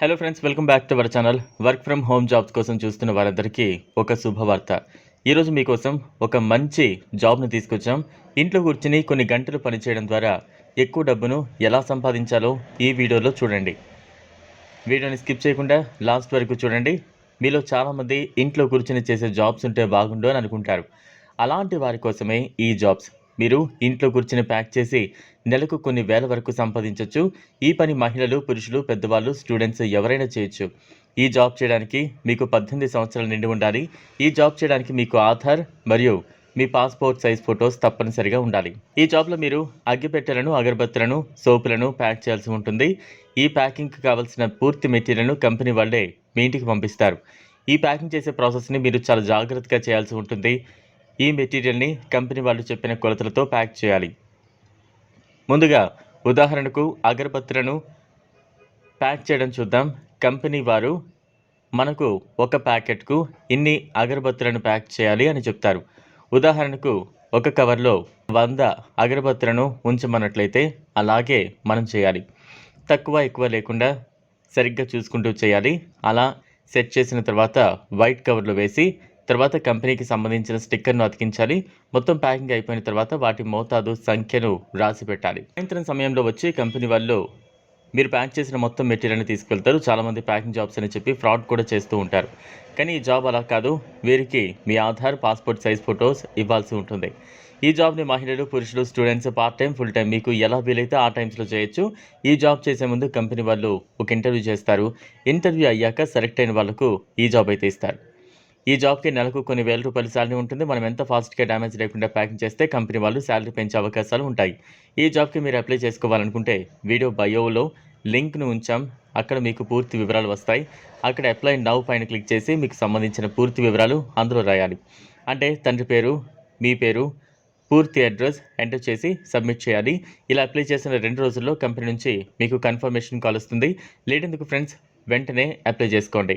Hello friends welcome back to our channel work from home jobs కోసం చూస్తున్న వారందరికీ ఒక శుభవార్త. ఈరోజు మీకోసం ఒక మంచి జాబ్ను తీసుకొచ్చాం. ఇంట్లో కూర్చుని కొన్ని గంటలు పనిచేయడం ద్వారా ఎక్కువ డబ్బును ఎలా సంపాదించాలో ఈ వీడియోలో చూడండి. వీడియోని స్కిప్ చేయకుండా లాస్ట్ వరకు చూడండి. మీలో చాలామంది ఇంట్లో కూర్చుని చేసే జాబ్స్ ఉంటే బాగుండు అని అనుకుంటారు. అలాంటి వారి కోసమే ఈ జాబ్స్ మీరు ఇంట్లో కూర్చుని ప్యాక్ చేసి నెలకు కొన్ని వేల వరకు సంపాదించవచ్చు ఈ పని మహిళలు పురుషులు పెద్దవాళ్ళు స్టూడెంట్స్ ఎవరైనా చేయొచ్చు. ఈ జాబ్ చేయడానికి మీకు పద్దెనిమిది సంవత్సరాలు నిండి ఉండాలి. ఈ జాబ్ చేయడానికి మీకు ఆధార్ మరియు మీ పాస్పోర్ట్ సైజ్ ఫొటోస్ తప్పనిసరిగా ఉండాలి. ఈ జాబ్లో మీరు అగ్గిపెట్టెలను అగరబత్తులను సోపులను ప్యాక్ చేయాల్సి ఉంటుంది. ఈ ప్యాకింగ్కి కావాల్సిన పూర్తి మెటీరియల్ను కంపెనీ వాళ్ళే మీ ఇంటికి పంపిస్తారు. ఈ ప్యాకింగ్ చేసే ప్రాసెస్ని మీరు చాలా జాగ్రత్తగా చేయాల్సి ఉంటుంది. ఈ మెటీరియల్ని కంపెనీ వాళ్ళు చెప్పిన కొలతలతో ప్యాక్ చేయాలి. ముందుగా ఉదాహరణకు అగరబత్తులను ప్యాక్ చేయడం చూద్దాం. కంపెనీ వారు మనకు ఒక ప్యాకెట్కు ఇన్ని అగరబత్తులను ప్యాక్ చేయాలి అని చెప్తారు. ఉదాహరణకు ఒక కవర్లో వంద అగరబత్తులను ఉంచమన్నట్లయితే అలాగే మనం చేయాలి. తక్కువ ఎక్కువ లేకుండా సరిగ్గా చూసుకుంటూ చేయాలి. అలా సెట్ చేసిన తర్వాత వైట్ కవర్లో వేసి తర్వాత కంపెనీకి సంబంధించిన స్టిక్కర్ను అతికించాలి. మొత్తం ప్యాకింగ్ అయిపోయిన తర్వాత వాటి మోతాదు సంఖ్యను రాసి పెట్టాలి. సాయంత్రం సమయంలో వచ్చి కంపెనీ వాళ్ళు మీరు ప్యాక్ చేసిన మొత్తం మెటీరియల్ని తీసుకెళ్తారు. చాలామంది ప్యాకింగ్ జాబ్స్ అని చెప్పి ఫ్రాడ్ కూడా చేస్తూ ఉంటారు. కానీ ఈ జాబ్ అలా కాదు. వీరికి మీ ఆధార్ పాస్పోర్ట్ సైజ్ ఫొటోస్ ఇవ్వాల్సి ఉంటుంది. ఈ జాబ్ని మహిళలు పురుషులు students part time full time మీకు ఎలా వీలైతే ఆ టైమ్స్లో చేయొచ్చు. ఈ జాబ్ చేసే ముందు కంపెనీ వాళ్ళు ఒక ఇంటర్వ్యూ చేస్తారు. ఇంటర్వ్యూ అయ్యాక సెలెక్ట్ అయిన వాళ్ళకు ఈ జాబ్ అయితే ఇస్తారు. ఈ జాబ్కి నెలకు కొన్ని వేల రూపాయల శాలరీ ఉంటుంది. మనం ఎంత ఫాస్ట్గా డ్యామేజ్ లేకుండా ప్యాకింగ్ చేస్తే కంపెనీ వాళ్ళు శాలరీ పెంచే అవకాశాలు ఉంటాయి. ఈ జాబ్కి మీరు అప్లై చేసుకోవాలనుకుంటే వీడియో బయోలో లింక్ను ఉంచాం. అక్కడ మీకు పూర్తి వివరాలు వస్తాయి. అక్కడ అప్లై నవ్ పైన క్లిక్ చేసి మీకు సంబంధించిన పూర్తి వివరాలు అందులో రాయాలి. అంటే తండ్రి పేరు మీ పేరు పూర్తి అడ్రస్ ఎంటర్ చేసి సబ్మిట్ చేయాలి. ఇలా అప్లై చేసిన రెండు రోజుల్లో కంపెనీ నుంచి మీకు కన్ఫర్మేషన్ కాల్ వస్తుంది. లేటెందుకు ఫ్రెండ్స్? వెంటనే అప్లై చేసుకోండి.